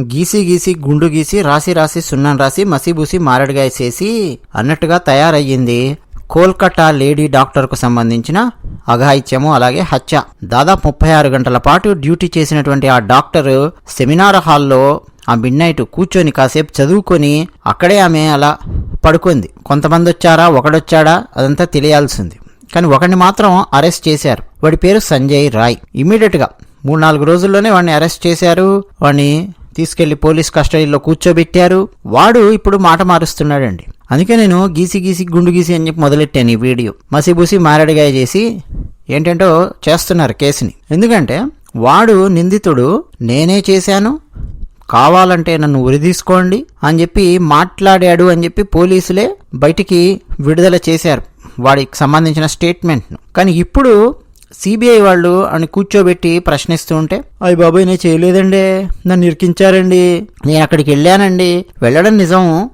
గీసి గీసి గుండు గీసి రాసి రాసి సున్నం రాసి మసిబూసి మారడిగాయ చేసి అన్నట్టుగా తయారయ్యింది. కోల్కతా లేడీ డాక్టర్కు సంబంధించిన అఘాయిత్యము అలాగే హత్య. దాదాపు ముప్పై ఆరు గంటల పాటు డ్యూటీ చేసినటువంటి ఆ డాక్టర్ సెమినార్ హాల్లో ఆ మిడ్ నైట్ కూర్చొని కాసేపు చదువుకొని అక్కడే ఆమె అలా పడుకుంది. కొంతమంది వచ్చారా ఒకడొచ్చాడా అదంతా తెలియాల్సింది. కానీ ఒకడిని మాత్రం అరెస్ట్ చేశారు. వాడి పేరు సంజయ్ రాయ్. ఇమీడియట్గా మూడు నాలుగు రోజుల్లోనే వాడిని అరెస్ట్ చేశారు. వాడిని తీసుకెళ్ళి పోలీస్ కస్టడీలో కూర్చోబెట్టారు. వాడు ఇప్పుడు మాట మారుస్తున్నాడండి. అందుకే నేను గీసి గీసి గుండు గీసి అని చెప్పి మొదలెట్టాను ఈ వీడియో. మసిబూసి మారడిగా చేసి ఏంటంటో చేస్తున్నారు కేసుని. ఎందుకంటే వాడు నిందితుడు నేనే చేశాను కావాలంటే నన్ను ఉరిదీసుకోండి అని చెప్పి మాట్లాడాడు అని చెప్పి పోలీసులే బయటికి విడుదల చేశారు. వాడికి సంబంధించిన స్టేట్మెంట్ను. కానీ ఇప్పుడు సిబిఐ వాళ్ళు అని కూర్చోబెట్టి ప్రశ్నిస్తూ ఉంటే అయ్యి బాబాయ్ నేను చేయలేదండి. నన్ను ఇరికించారండి. నేను అక్కడికి వెళ్ళానండి. వెళ్ళడం నిజం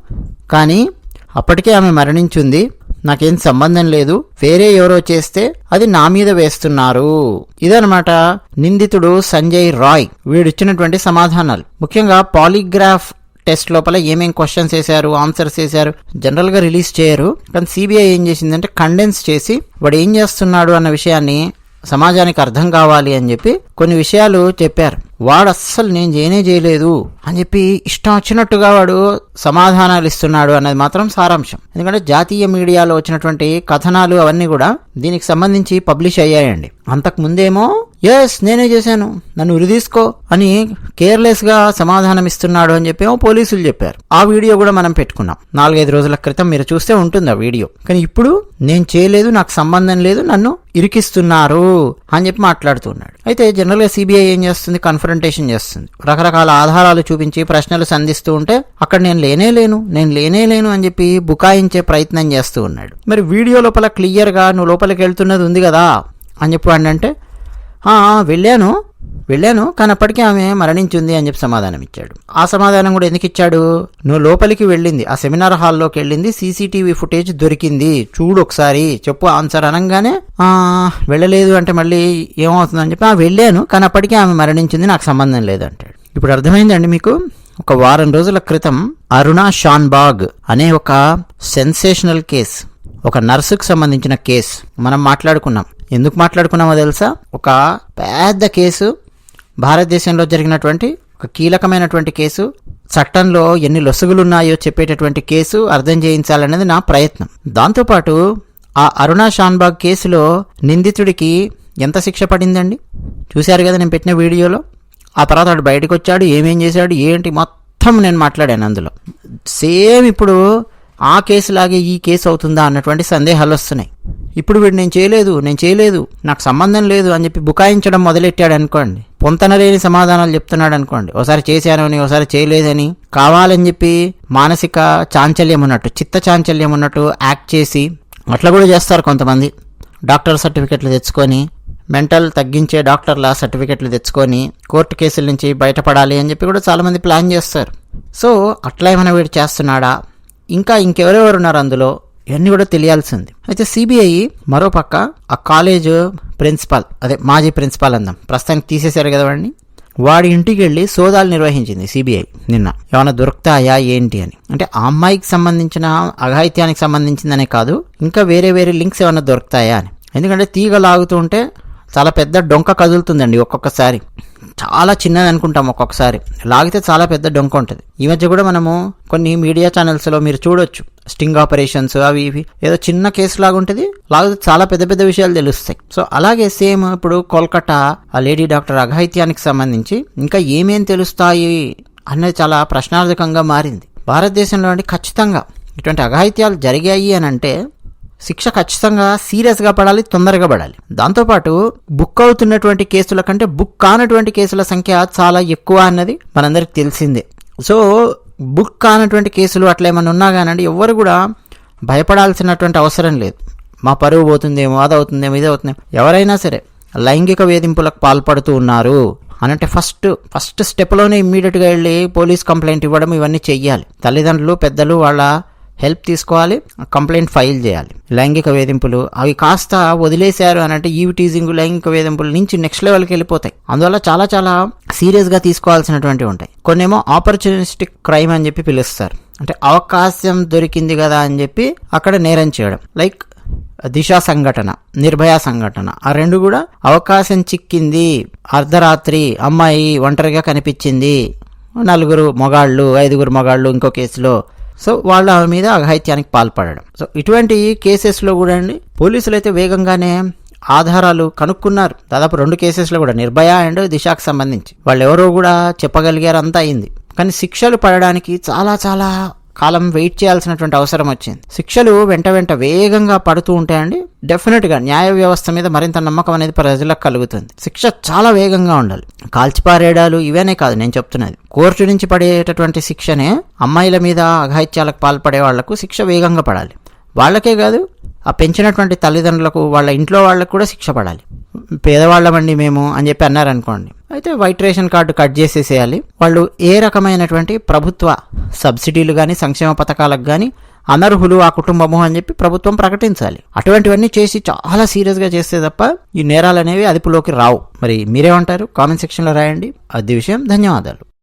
కానీ అప్పటికే ఆమె మరణించింది. నాకేం సంబంధం లేదు. వేరే ఎవరో చేస్తే అది నా మీద వేస్తున్నారు. ఇదనమాట నిందితుడు సంజయ్ రాయ్. వీడిచ్చినటువంటి సమాధానాలు. ముఖ్యంగా పాలిగ్రాఫ్ టెస్ట్ లోపల ఏమేం క్వశ్చన్స్ వేశారు ఆన్సర్స్ వేశారు జనరల్గా రిలీజ్ చేయరు. కానీ సిబిఐ ఏం చేసిందంటే కండెన్స్ చేసి వాడు ఏం చేస్తున్నాడు అన్న విషయాన్ని సమాజానికి అర్థం కావాలి అని చెప్పి కొన్ని విషయాలు చెప్పారు. వాడు అస్సలు నేను చేయనే చేయలేదు అని చెప్పి ఇష్టం వచ్చినట్టుగా వాడు సమాధానాలు ఇస్తున్నాడు అన్నది మాత్రం సారాంశం. ఎందుకంటే జాతీయ మీడియాలో వచ్చినటువంటి కథనాలు అవన్నీ కూడా దీనికి సంబంధించి పబ్లిష్ అయ్యాయండి. అంతకు ముందేమో ఎస్ నేనే చేశాను. నన్ను ఉరి తీసుకో అని కేర్లెస్గా సమాధానం ఇస్తున్నాడు అని చెప్పేమో పోలీసులు చెప్పారు. ఆ వీడియో కూడా మనం పెట్టుకున్నాం. నాలుగైదు రోజుల క్రితం మీరు చూస్తే ఉంటుంది ఆ వీడియో. కానీ ఇప్పుడు నేను చేయలేదు నాకు సంబంధం లేదు నన్ను ఇరికిస్తున్నారు అని చెప్పి మాట్లాడుతున్నాడు అయితే జనరల్గా సిబిఐ ఏం చేస్తుంది? కన్ఫరంటేషన్ చేస్తుంది. రకరకాల ఆధారాలు చూపించి ప్రశ్నలు సంధిస్తూ ఉంటే అక్కడ నేను లేనే లేను నేను లేనే లేను అని చెప్పి బుకాయించే ప్రయత్నం చేస్తూ ఉన్నాడు. మరి వీడియో లోపల క్లియర్గా నువ్వు లోపలికి వెళ్తున్నది ఉంది కదా అని చెప్పి అంటే వెళ్ళాను వెళ్ళాను కానీ అప్పటికే ఆమె మరణించింది అని చెప్పి సమాధానం ఇచ్చాడు. ఆ సమాధానం కూడా ఎందుకు ఇచ్చాడు? నువ్వు లోపలికి వెళ్ళింది ఆ సెమినార్ హాల్లోకి వెళ్ళింది సీసీటీవీ ఫుటేజ్ దొరికింది. చూడు ఒకసారి చెప్పు ఆన్సర్ అనగానే వెళ్ళలేదు అంటే మళ్ళీ ఏమవుతుందని చెప్పి "ఆ, వెళ్ళాను కానీ అప్పటికే ఆమె మరణించింది నాకు సంబంధం లేదు అంటాడు ఇప్పుడు అర్థమైందండి మీకు? ఒక వారం రోజుల క్రితం అరుణ షాన్బాగ్ అనే ఒక సెన్సేషనల్ కేస్ ఒక నర్సుకు సంబంధించిన కేస్ మనం మాట్లాడుకున్నాం. ఎందుకు మాట్లాడుకున్నామో తెలుసా? ఒక పెద్ద కేసు. భారతదేశంలో జరిగినటువంటి ఒక కీలకమైనటువంటి కేసు. చట్టంలో ఎన్ని లొసుగులున్నాయో చెప్పేటటువంటి కేసు అర్థం చేయించాలనేది నా ప్రయత్నం. దాంతోపాటు ఆ అరుణా షాన్బాగ్ కేసులో నిందితుడికి ఎంత శిక్ష పడిందండి? చూశారు కదా నేను పెట్టిన వీడియోలో? ఆ తర్వాత వాడు బయటకు వచ్చాడు ఏమేం చేశాడు ఏంటి మొత్తం నేను మాట్లాడాను అందులో. సేమ్ ఇప్పుడు ఆ కేసులాగే ఈ కేసు అవుతుందా అన్నటువంటి సందేహాలు వస్తున్నాయి. ఇప్పుడు వీడు నేను చేయలేదు నేను చేయలేదు నాకు సంబంధం లేదు అని చెప్పి బుకాయించడం మొదలెట్టాడు అనుకోండి. పొంతనలేని సమాధానాలు చెప్తున్నాడు అనుకోండి. ఒకసారి చేశానని ఒకసారి చేయలేదని కావాలని చెప్పి మానసిక చాంచల్యం ఉన్నట్టు చిత్త చాంచల్యం ఉన్నట్టు యాక్ట్ చేసి అట్లా కూడా చేస్తారు కొంతమంది. డాక్టర్ సర్టిఫికెట్లు తెచ్చుకొని మెంటల్ తగ్గించే డాక్టర్ల సర్టిఫికెట్లు తెచ్చుకొని కోర్టు కేసుల నుంచి బయటపడాలి అని చెప్పి కూడా చాలామంది ప్లాన్ చేస్తారు. సో అట్లా ఏమైనా వీడు చేస్తున్నాడా? ఇంకా ఇంకెవరెవరు ఉన్నారు అందులో? ఇవన్నీ కూడా తెలియాల్సింది. అయితే సిబిఐ మరోపక్క ఆ కాలేజ్ ప్రిన్సిపాల్ అదే మాజీ ప్రిన్సిపాల్ అందాం ప్రస్తుతానికి తీసేశారు కదా వాడిని? వాడి ఇంటికి వెళ్ళి సోదాలు నిర్వహించింది సిబిఐ నిన్న. ఏమైనా దొరుకుతాయా ఏంటి అని. అంటే ఆ అమ్మాయికి సంబంధించిన అఘాయిత్యానికి సంబంధించిందనే కాదు ఇంకా వేరే వేరే లింక్స్ ఏమైనా దొరుకుతాయా అని. ఎందుకంటే తీగ లాగుతూ ఉంటే చాలా పెద్ద డొంక కదులుతుందండి ఒక్కొక్కసారి. చాలా చిన్నది అనుకుంటాం ఒక్కొక్కసారి. లాగితే చాలా పెద్ద డొంక ఉంటుంది. ఈ మధ్య కూడా మనము కొన్ని మీడియా ఛానల్స్లో మీరు చూడొచ్చు. స్టింగ్ ఆపరేషన్స్ అవి ఇవి. ఏదో చిన్న కేసు లాగా ఉంటుంది. లాగితే చాలా పెద్ద పెద్ద విషయాలు తెలుస్తాయి. సో అలాగే సేమ్ ఇప్పుడు కోల్కతా ఆ లేడీ డాక్టర్ అఘాయిత్యానికి సంబంధించి ఇంకా ఏమేం తెలుస్తాయి అనేది చాలా ప్రశ్నార్థకంగా మారింది. భారతదేశంలో అంటే ఖచ్చితంగా ఇటువంటి అఘాయిత్యాలు జరిగాయి అని అంటే శిక్ష ఖచ్చితంగా సీరియస్గా పడాలి తొందరగా పడాలి. దాంతోపాటు బుక్ అవుతున్నటువంటి కేసుల కంటే బుక్ కానటువంటి కేసుల సంఖ్య చాలా ఎక్కువ అన్నది మనందరికి తెలిసిందే. సో బుక్ కానటువంటి కేసులు అట్లా ఏమైనా ఉన్నా కానండి ఎవ్వరు కూడా భయపడాల్సినటువంటి అవసరం లేదు. మా పరువు పోతుందేమో అది అవుతుందేమో ఇది అవుతుందేమో. ఎవరైనా సరే లైంగిక వేధింపులకు పాల్పడుతూ ఉన్నారు అనంటే ఫస్ట్ ఫస్ట్ స్టెప్లోనే ఇమ్మీడియట్గా వెళ్ళి పోలీస్ కంప్లైంట్ ఇవ్వడం ఇవన్నీ చెయ్యాలి. తల్లిదండ్రులు పెద్దలు వాళ్ళ హెల్ప్ తీసుకోవాలి కంప్లైంట్ ఫైల్ చేయాలి. లైంగిక వేధింపులు అవి కాస్త వదిలేశారు అని అంటే ఈవి టీజింగ్ లైంగిక వేధింపుల నుంచి నెక్స్ట్ లెవెల్కి వెళ్ళిపోతాయి. అందువల్ల చాలా చాలా సీరియస్గా తీసుకోవాల్సినటువంటివి ఉంటాయి. కొన్నేమో ఆపర్చునిస్టిక్ క్రైమ్ అని చెప్పి పిలుస్తారు. అంటే అవకాశం దొరికింది కదా అని చెప్పి అక్కడ నేరం చేయడం. లైక్ దిశ సంఘటన నిర్భయ సంఘటన. ఆ రెండు కూడా అవకాశం చిక్కింది. అర్ధరాత్రి అమ్మాయి ఒంటరిగా కనిపించింది. నలుగురు మగాళ్ళు ఐదుగురు మగాళ్ళు ఇంకో కేసులో సో వాళ్ళ మీద అఘాయిత్యానికి పాల్పడడం. సో ఇటువంటి కేసెస్లో కూడా అండి పోలీసులు అయితే వేగంగానే ఆధారాలు కనుక్కున్నారు. దాదాపు రెండు కేసెస్లో కూడా నిర్భయ అండ్ దిశకు సంబంధించి. వాళ్ళు ఎవరో కూడా చెప్పగలిగారు అంతా అయింది. కానీ శిక్షలు పడడానికి చాలా చాలా కాలం వెయిట్ చేయాల్సినటువంటి అవసరం వచ్చింది. శిక్షలు వెంట వెంట వేగంగా పడుతూ ఉంటాయండి. డెఫినెట్గా న్యాయ వ్యవస్థ మీద మరింత నమ్మకం అనేది ప్రజలకు కలుగుతుంది. శిక్ష చాలా వేగంగా ఉండాలి. కాల్చిపారేయడాలు ఇవేనే కాదు నేను చెప్తున్నది. కోర్టు నుంచి పడేటటువంటి శిక్షనే అమ్మాయిల మీద అఘాయిత్యాలకు పాల్పడే వాళ్ళకు శిక్ష వేగంగా పడాలి. వాళ్ళకే కాదు ఆ పెంచినటువంటి తల్లిదండ్రులకు వాళ్ళ ఇంట్లో వాళ్ళకు కూడా శిక్ష పడాలి. పేదవాళ్ళమండి మేము అని చెప్పి అన్నారనుకోండి. అయితే వైట్ రేషన్ కార్డు కట్ చేసేసేయాలి. వాళ్ళు ఏ రకమైనటువంటి ప్రభుత్వ సబ్సిడీలు కానీ సంక్షేమ పథకాలకు కానీ అనర్హులు ఆ కుటుంబము అని చెప్పి ప్రభుత్వం ప్రకటించాలి. అటువంటివన్నీ చేసి చాలా సీరియస్గా చేస్తే తప్ప ఈ నేరాలు అనేవి అదుపులోకి రావు. మరి మీరేమంటారు? కామెంట్ సెక్షన్లో రాయండి. అది విషయం. ధన్యవాదాలు.